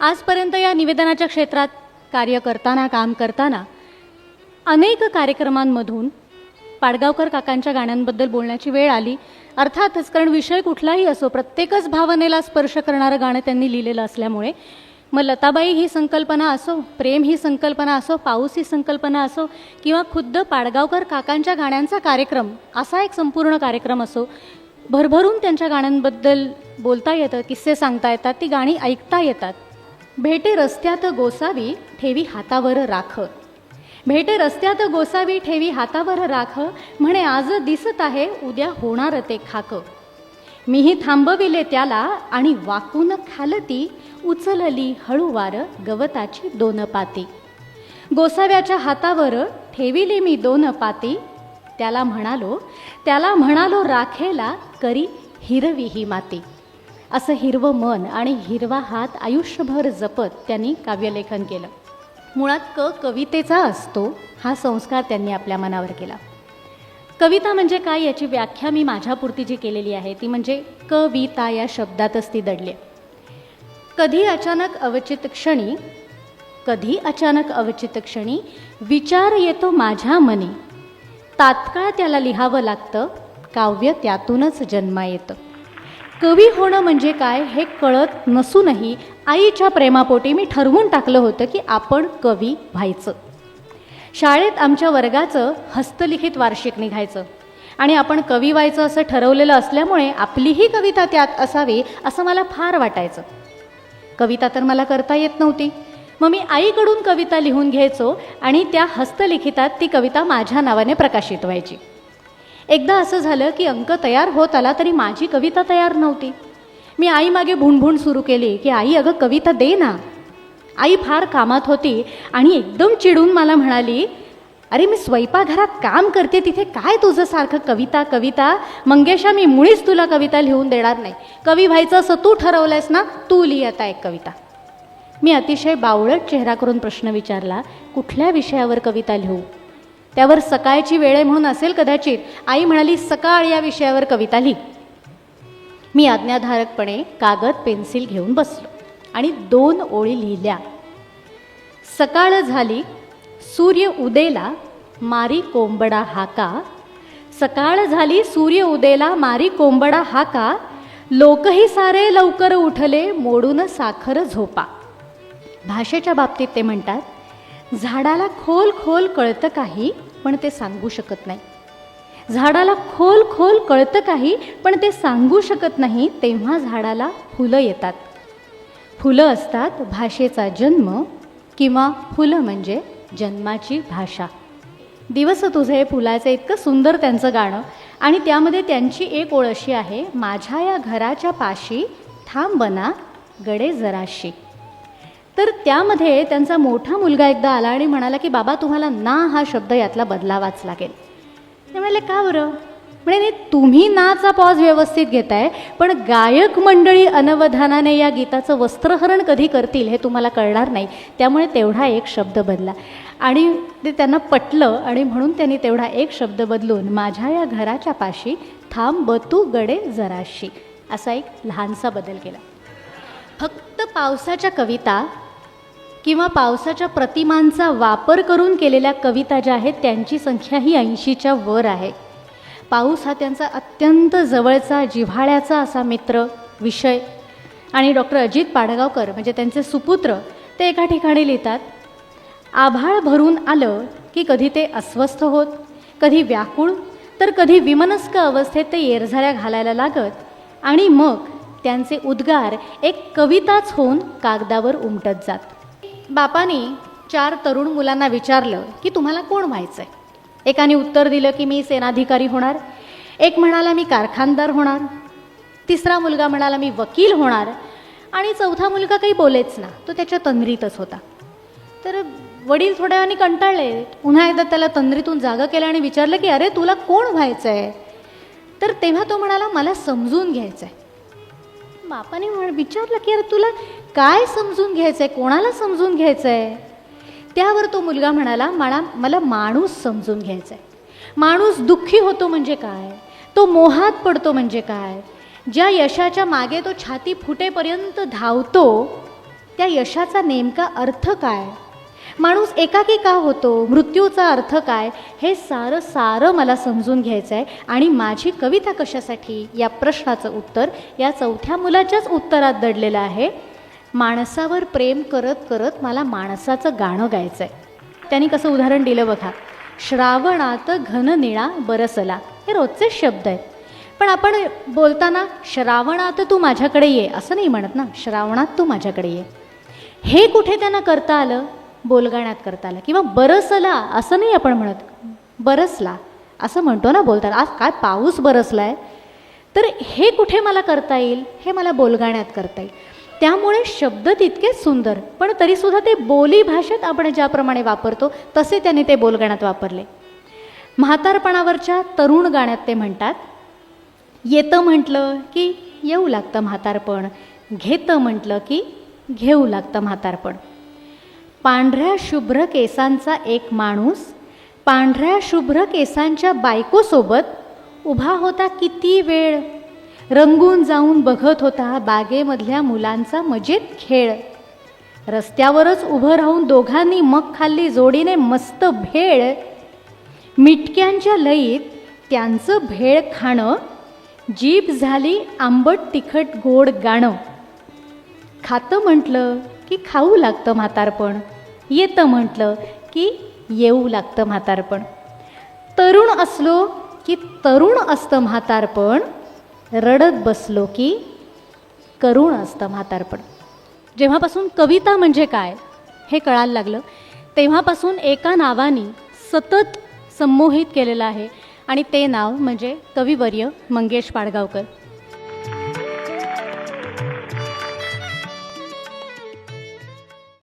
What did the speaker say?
आजपर्यंत या निवेदनाच्या क्षेत्रात कार्य करताना काम करताना अनेक कार्यक्रमांमधून पाडगावकर काकांच्या गाण्यांबद्दल बोलण्याची वेळ आली. अर्थातच कारण विषय कुठलाही असो प्रत्येकच भावनेला स्पर्श करणारं गाणं त्यांनी लिहिलेलं असल्यामुळे मग लताबाई ही संकल्पना असो प्रेम ही संकल्पना असो पाऊस ही संकल्पना असो किंवा खुद्द पाडगावकर काकांच्या गाण्यांचा कार्यक्रम असा एक संपूर्ण कार्यक्रम असो भरभरून त्यांच्या गाण्यांबद्दल बोलता येतं किस्से सांगता येतात ती गाणी ऐकता येतात. भेटे रस्त्यात गोसावी ठेवी हातावर राख. भेटे रस्त्यात गोसावी ठेवी हातावर राख म्हणे आज दिसत आहे उद्या होणार ते खाक. मीही थांबविले त्याला आणि वाकून खालती उचलली हळूवार गवताची दोन पाती. गोसाव्याच्या हातावर ठेविली मी दोन पाती. त्याला म्हणालो त्याला म्हणालो राखेला करी हिरवी ही माती. असं हिरवं मन आणि हिरवा हात आयुष्यभर जपत त्यांनी काव्यलेखन केलं. मुळात क कवितेचा असतो हा संस्कार त्यांनी आपल्या मनावर केला. कविता म्हणजे काय याची व्याख्या मी माझ्यापुरती जी केलेली आहे ती म्हणजे कविता या शब्दातच ती दडली. कधी अचानक अवचित क्षणी कधी अचानक अवचित क्षणी विचार येतो माझ्या मनी. तात्काळ त्याला लिहावं लागतं काव्य त्यातूनच जन्मा येतं. कवी होणं म्हणजे काय हे कळत नसूनही आईच्या प्रेमापोटी मी ठरवून टाकलं होतं की आपण कवी व्हायचं. शाळेत आमच्या वर्गाचं हस्तलिखित वार्षिक निघायचं. आणि आपण कवी व्हायचं असं ठरवलेलं असल्यामुळे आपलीही कविता त्यात असावी असं मला फार वाटायचं. कविता तर मला करता येत नव्हती. मग मी आईकडून कविता लिहून घ्यायचो आणि त्या हस्तलिखितात ती कविता माझ्या नावाने प्रकाशित व्हायची. एकदा असं झालं की अंक तयार होत आला तरी माझी कविता तयार नव्हती. मी आईमागे भुणभुण सुरू केली की आई अगं कविता दे ना. आई फार कामात होती आणि एकदम चिडून मला म्हणाली अरे मी स्वयंपाकघरात काम करते तिथे काय तुझं सारखं कविता कविता? मंगेशा मी मुळीच तुला कविता लिहून देणार नाही. कवी व्हायचं असं तू ठरवलंयस ना तू लिही आता एक कविता. मी अतिशय बावळट चेहरा करून प्रश्न विचारला कुठल्या विषयावर कविता लिहू? त्यावर सकाळची वेळ म्हणून असेल कदाचित. आई म्हणाली सकाळ या विषयावर कविता लिही. मी आज्ञाधारकपणे कागद पेन्सिल घेऊन बसलो आणि दोन ओळी लिहिल्या. सकाळ झाली सूर्य उदेला मारी कोंबडा हाका सकाळ झाली सूर्य उदेला मारी कोंबडा हाका लोकही सारे लवकर उठले मोडून साखर झोपा. भाषेच्या बाबतीत ते म्हणतात झाडाला खोल खोल कळतं काही पण ते सांगू शकत नाही. झाडाला खोल खोल कळतं काही पण ते सांगू शकत नाही तेव्हा झाडाला फुलं येतात. फुलं असतात भाषेचा जन्म किंवा फुलं म्हणजे जन्माची भाषा. दिवस तुझे फुलाचं इतकं सुंदर त्यांचं गाणं आणि त्यामध्ये त्यांची एक ओळ अशी आहे माझ्या या घराच्या पाशी थांबना गडे जराशी. तर त्यामध्ये त्यांचा मोठा मुलगा एकदा आला आणि म्हणाला की बाबा तुम्हाला ना हा शब्द यातला बदलावाच लागेल. ते म्हणाले का बरं? म्हणे नाही तुम्ही नाचा पॉज व्यवस्थित घेताय पण गायक मंडळी अनवधानाने या गीताचं वस्त्रहरण कधी करतील हे तुम्हाला कळणार नाही. त्यामुळे तेवढा एक शब्द बदला. आणि ते त्यांना पटलं आणि म्हणून त्यांनी तेवढा एक शब्द बदलून माझ्या या घराच्या पाशी थांब बतू गडे जराशी. असा एक लहानसा बदल केला. फक्त पावसाच्या कविता किंवा पावसाच्या प्रतिमांचा वापर करून केलेल्या कविता ज्या आहेत त्यांची संख्या ही ऐंशीच्या वर आहे. पाऊस हा त्यांचा अत्यंत जवळचा जिव्हाळ्याचा असा मित्र विषय. आणि डॉक्टर अजित पाडगावकर म्हणजे त्यांचे सुपुत्र ते एका ठिकाणी लिहितात आभाळ भरून आलं की कधी ते अस्वस्थ होत कधी व्याकुळ तर कधी विमनस्क अवस्थेत ते येरझाऱ्या घालायला लागत आणि मग त्यांचे उद्गार एक कविताच होऊन कागदावर उमटत जात. बापानी चार तरुण मुलांना विचारलं की तुम्हाला कोण व्हायचं आहे एकाने उत्तर दिलं की मी सेनाधिकारी होणार. एक म्हणाला मी कारखानदार होणार. तिसरा मुलगा म्हणाला मी वकील होणार. आणि चौथा मुलगा काही बोलेच ना तो त्याच्या तंद्रीतच होता. तर वडील थोड्या वेळाने कंटाळले. पुन्हा एकदा त्याला तंद्रीतून जागं केलं आणि विचारलं की अरे तुला कोण व्हायचं आहे तर तेव्हा तो म्हणाला मला समजून घ्यायचं आहे बापाने म्हण विचारलं की अरे तुला काय समजून घ्यायचं आहे कोणाला समजून घ्यायचं आहे त्यावर तो मुलगा म्हणाला मला मला माणूस समजून घ्यायचा आहे माणूस दुःखी होतो म्हणजे काय? तो मोहात पडतो म्हणजे काय? ज्या यशाच्या मागे तो छाती फुटेपर्यंत धावतो त्या यशाचा नेमका अर्थ काय? माणूस एकाकी का होतो. मृत्यूचा अर्थ काय? हे सारं सारं मला समजून घ्यायचं आहे आणि माझी कविता कशासाठी? या प्रश्नाचं उत्तर या चौथ्या मुलाच्याच उत्तरात दडलेलं आहे. माणसावर प्रेम करत करत मला माणसाचं गाणं गायचं आहे त्यांनी कसं उदाहरण दिलं बघा. श्रावणात घन निळा बरसला. हे रोजचे शब्द आहेत. पण आपण बोलताना श्रावणात तू माझ्याकडे ये असं नाही म्हणत ना. श्रावणात तू माझ्याकडे ये. हे कुठे त्यांना करता आलं? बोलगाण्यात करता आलं. किंवा बरसला असं नाही आपण म्हणत. बरसला असं म्हणतो ना बोलताना. आज काय पाऊस बरसला आहे तर हे कुठे मला करता येईल? हे मला बोलगाण्यात करता येईल. त्यामुळे शब्द तितकेच सुंदर. पण तरीसुद्धा ते बोली भाषेत आपण ज्याप्रमाणे वापरतो तसे त्यांनी ते बोलगाण्यात वापरले. म्हातारपणावरच्या तरुण गाण्यात ते म्हणतात येतं म्हटलं की येऊ लागतं म्हातारपण. घेतं म्हटलं की घेऊ लागतं म्हातारपण. पांढऱ्या शुभ्र केसांचा एक माणूस पांढऱ्या शुभ्र केसांच्या बायकोसोबत उभा होता किती वेळ? रंगून जाऊन बघत होता बागेमधल्या मुलांचा मजेत खेळ. रस्त्यावरच उभं राहून दोघांनी मग खाल्ली जोडीने मस्त भेळ. मिटक्यांच्या लईत त्यांचं भेळ खाणं जीभ झाली आंबट तिखट गोड गाणं. खातं म्हटलं की खाऊ लागतं म्हातारपण. येतं म्हटलं की येऊ लागतं म्हातारपण. तरुण असलो की तरुण असतं म्हातारपण. रडत बसलो की करुण असतं म्हातारपण. जेव्हापासून कविता म्हणजे काय हे कळायला लागलं. तेव्हापासून एका नावाने सतत संमोहित केलेलं आहे आणि ते नाव म्हणजे कविवर्य मंगेश पाडगावकर.